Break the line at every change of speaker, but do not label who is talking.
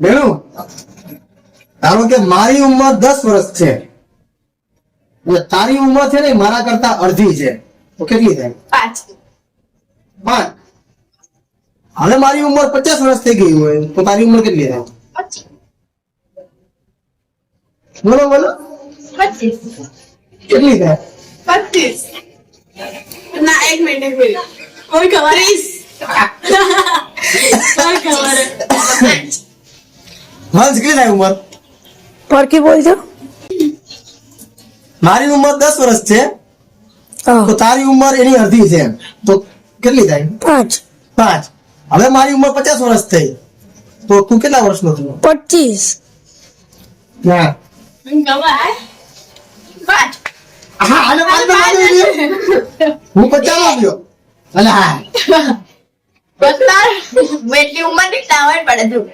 બેનું? ધારો કે મારી ઉંમર દસ વર્ષ છે. તારી ઉંમર છે ને મારા કરતા અડધી છે. તો કેટલી થાય?
પાંચ.
પાંચ. હવે મારી ઉંમર પચાસ વર્ષ થઈ ગઈ હોય તો તારી ઉંમર કેટલી થાય? બોલો બોલો. કેટલી થાય?
પચીસ. ના એક મિનિટ એક મિનિટ કોઈ ખબર? કોઈ ખબર?
હંસ કેટલી થાય ઉંમર?
ફરકી બોલજો
મારી ઉંમર દસ વર્ષ છે. તો તારી ઉંમર એની અડધી છે તો કેટલી થાય?
પાંચ.
પાંચ. હવે મારી ઉંમર પચાસ વર્ષ થઈ. તો તું કેટલા વર્ષનો થયો
પચીસ.
ના હા પચાસ આવ્યો અને હા.
બસ તાર. એટલી ઉંમરની ટાવર પડે તું.